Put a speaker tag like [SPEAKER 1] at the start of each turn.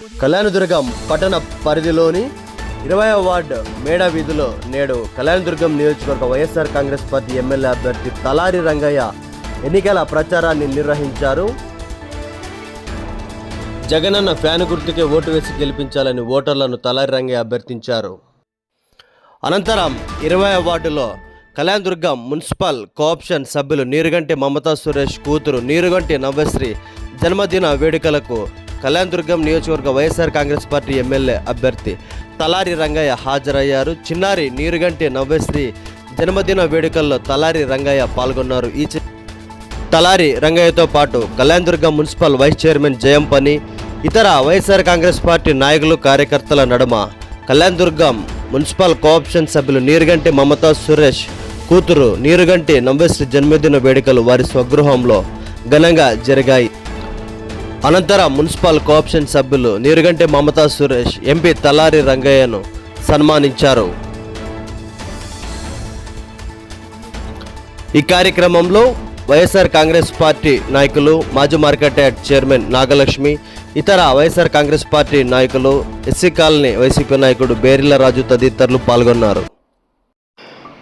[SPEAKER 1] కళ్యాణదుర్గం పట్టణ పరిధిలోని ఇరవై వార్డు మేడ వీధిలో నేడు కళ్యాణదుర్గం నియోజకవర్గ వైఎస్ఆర్ కాంగ్రెస్ పార్టీ ఎమ్మెల్యే అభ్యర్థి తలారి రంగయ్య ఎన్నికల ప్రచారాన్ని నిర్వహించారు. జగనన్న ఫ్యాన్ గుర్తుకే ఓటు వేసి గెలిపించాలని ఓటర్లను తలారి రంగయ్య అభ్యర్థించారు. అనంతరం ఇరవై వార్డులో కళ్యాణదుర్గం మున్సిపల్ కోఆప్షన్ సభ్యులు నీరుగంటి మమతా సురేష్ కూతురు నీరుగంటి నవ్యశ్రీ జన్మదిన వేడుకలకు కళ్యాణదుర్గం నియోజకవర్గ వైఎస్ఆర్ కాంగ్రెస్ పార్టీ ఎమ్మెల్యే అభ్యర్థి తలారి రంగయ్య హాజరయ్యారు. చిన్నారి నీరుగంటి నవ్యశ్రీ జన్మదిన వేడుకల్లో తలారి రంగయ్య పాల్గొన్నారు. ఈ తలారి రంగయ్యతో పాటు కళ్యాణదుర్గం మున్సిపల్ వైస్ చైర్మన్ జయం పని ఇతర వైఎస్ఆర్ కాంగ్రెస్ పార్టీ నాయకులు కార్యకర్తల నడుమ కళ్యాణదుర్గం మున్సిపల్ కోఆప్షన్ సభ్యులు నీరుగంటి మమతా సురేష్ కూతురు నీరుగంటి నవ్యశ్రీ జన్మదిన వేడుకలు వారి స్వగృహంలో ఘనంగా జరిగాయి. అనంతరం మున్సిపల్ కోఆప్షన్ సభ్యులు నీరుగంటి మమతా సురేష్ ఎంపీ తలారి రంగయ్యను సన్మానించారు. ఈ కార్యక్రమంలో వైఎస్ఆర్ కాంగ్రెస్ పార్టీ నాయకులు మాజీ మార్కెట్ యార్డ్ చైర్మన్ నాగలక్ష్మి ఇతర వైఎస్ఆర్ కాంగ్రెస్ పార్టీ నాయకులు ఎస్సీ కాలనీ వైసీపీ నాయకుడు బేరిల రాజు తదితరులు పాల్గొన్నారు.